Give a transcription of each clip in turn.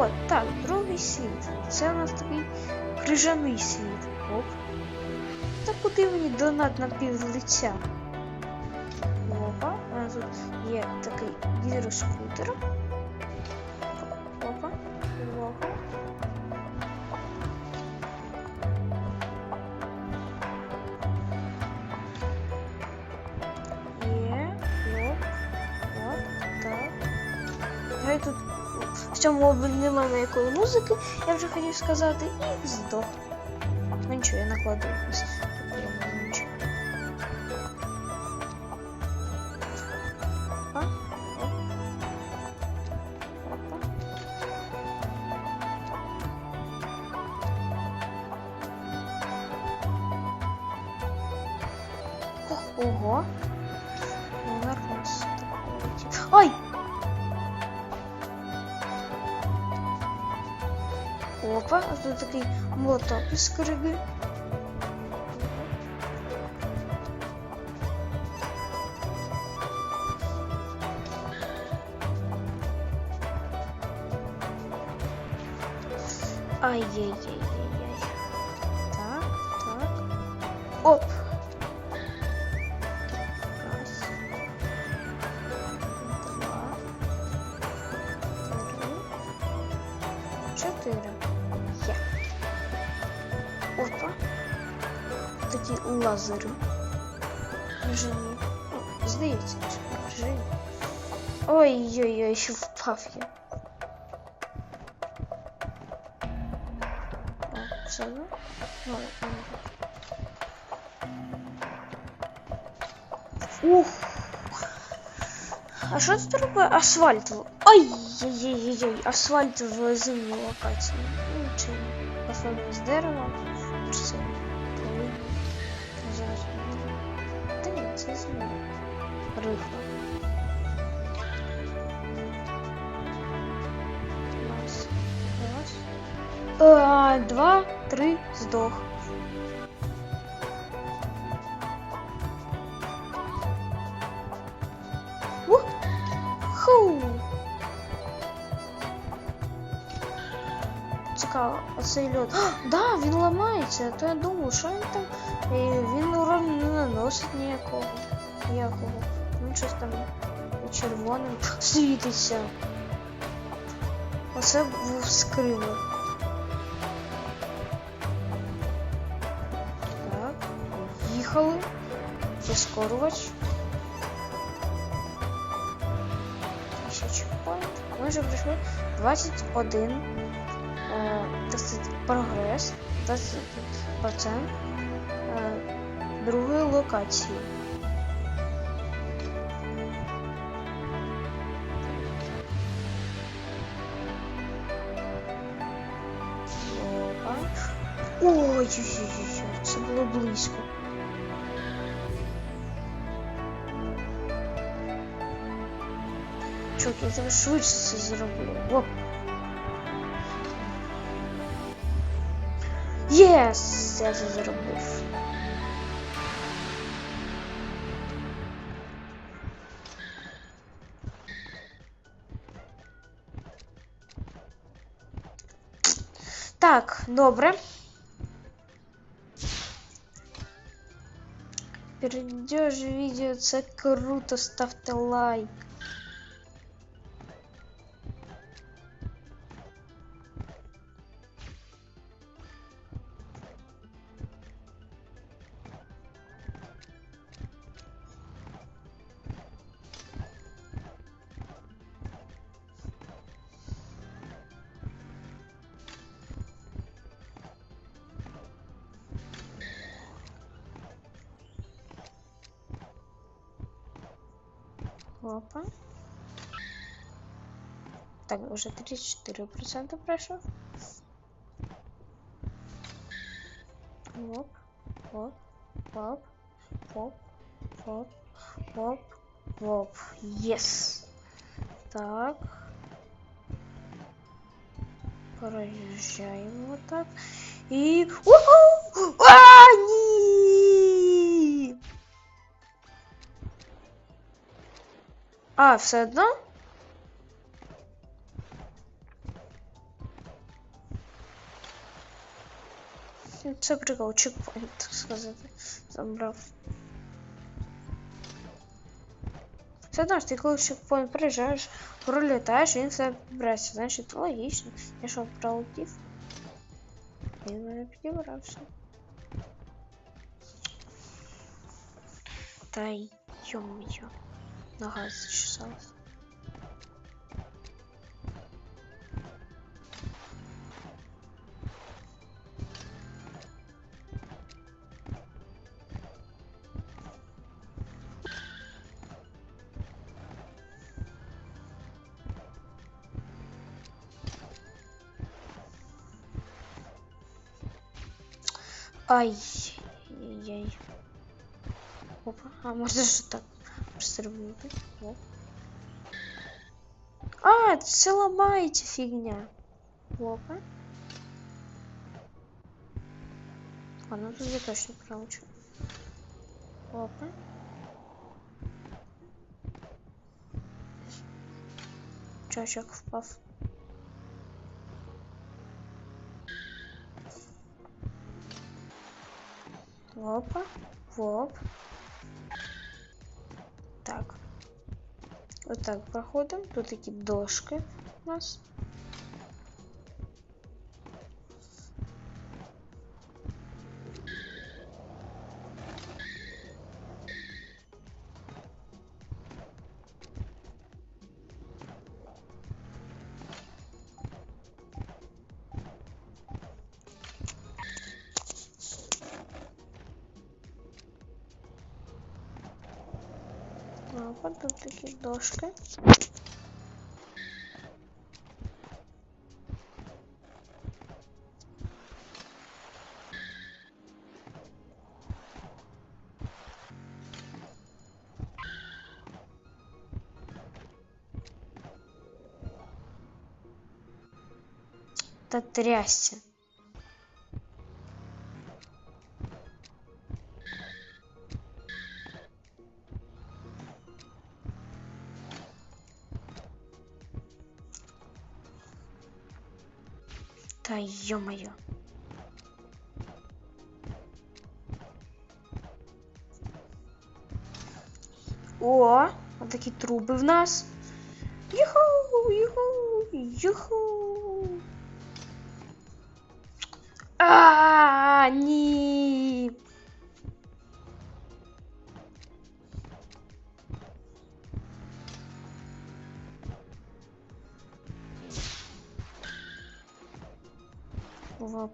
От, так, другий світ. Це у нас такий крижаний світ. Оп. Та куди мені донат на пів лиця? Опа, у нас тут є такий гідроскутер. Опа, опа. в цьому мобілі немає ніякої музики, я вже хотів сказати, і здох. Ну нічого, я накладу якось. Опа, а тут такий молоток із криги. Ай-яй-яй-яй-яй. Так, так. Оп. Такі лазери. Живі. Ну, здається, що живі. Ой-ой-ой, ще впав я. О, все одно? Ну, ну. Ух. А що це робить асфальт? Ай-яй-яй-яй, асфальт в зимній локації. Ну, чи асфальт з дерева, чи це Зараз. Та ні, це. Раз. Раз. А, два, три, здох. Цікаво, оцей льод. А, да, він ламається, а то я думав, що він там. е, Він урону не наносить ніякого. Ніякого. Ну щось там червоним світиться. Оце був скривер. Так, їхали. Прискорювач. Ще чекпоінт. Ми вже пройшли 21. Е, прогрес 20% е, другої локації. Ой, що, що, це було близько. Чорт, тут швидше це зроблю. Оп. Єс! Я це зробив. Так, добре. Перейдешь видео, це круто, ставте лайк. Опа. Так, уже 34% пройшов. Оп, оп, оп, оп, оп, оп, оп. Єс. Так. Проїжджаємо так. І. Уху! А, ні! А, все одно? Ну, Це прикол, чекпоінт, так сказати, забрав. Все одно ж ти коли чекпоінт приїжджаєш, пролітаєш, він все береться. Значить, логічно. Я що, пролетів? Він мене підібрався. Та й йо-йо. Нога зачесалась. Ай, яй. Опа, а може ж так Оп. А, це ламається фігня. Опа. А ну тут я точно проучу. Опа. Чачок впав. Опа, воп. Вот так проходим. Тут такие дошки у нас. Опа, тут такі дошки. Та трясся. Та ё-моё. О, вот такі труби в нас. Юху, юху, юху. А, ні.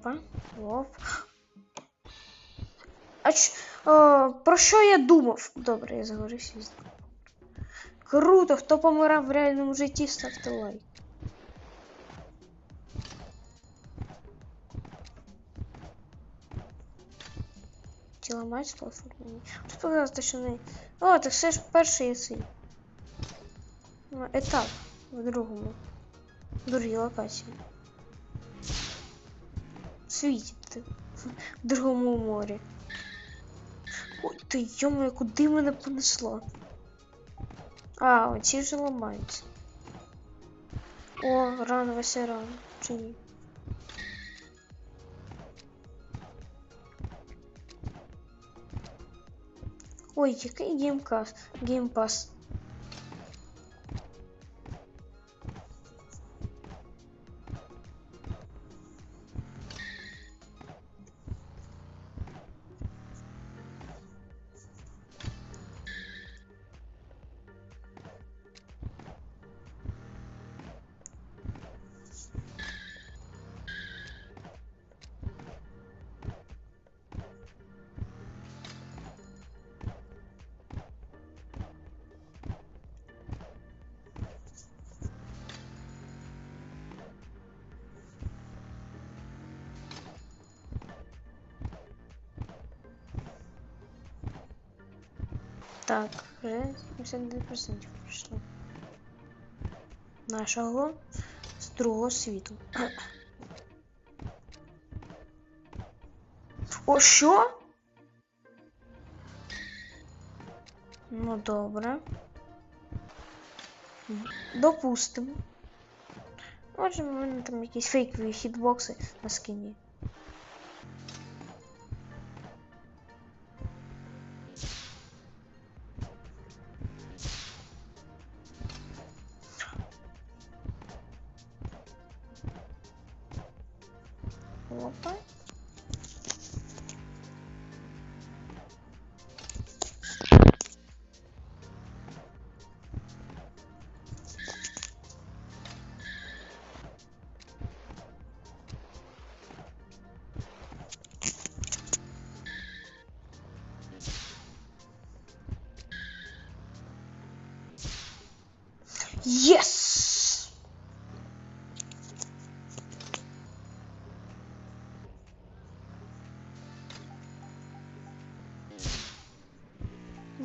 Опа, оп. А ч... О, про що я думав? Добре, я заговорився. Круто, хто помирав в реальному житті, ставте лайк. Тіла мать платформі. Тут показати, що не. О, так все ж перший цей. Ну, Етап в другому. В другій локації. Світі. В другому морі. Ой, ти йомо, куди мене понесло? А, оці вже ламаються. О, рано Вася рано. Чи ні? Ой, який геймкас, геймпас. Так, вже 79% пройшло. Нашого з другого світу. О, що? Ну, добре. Допустимо. Може, в мене там якісь фейкові хітбокси на скині.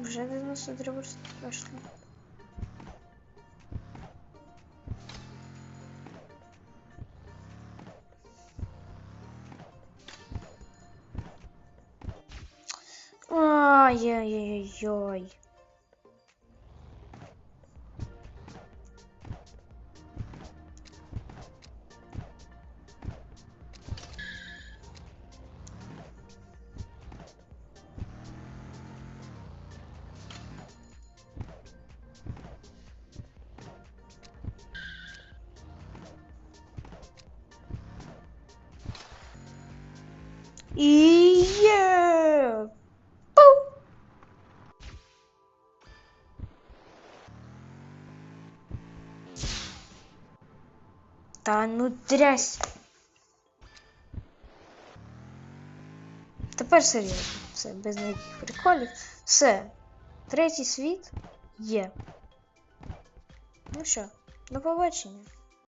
Вже 93 версти пройшли. Ай-яй-яй-яй. И е! Пу! Та ну трясь. Тепер серйозно. Все, без ніяких приколів. Все. Третій світ є. Ну що, до побачення.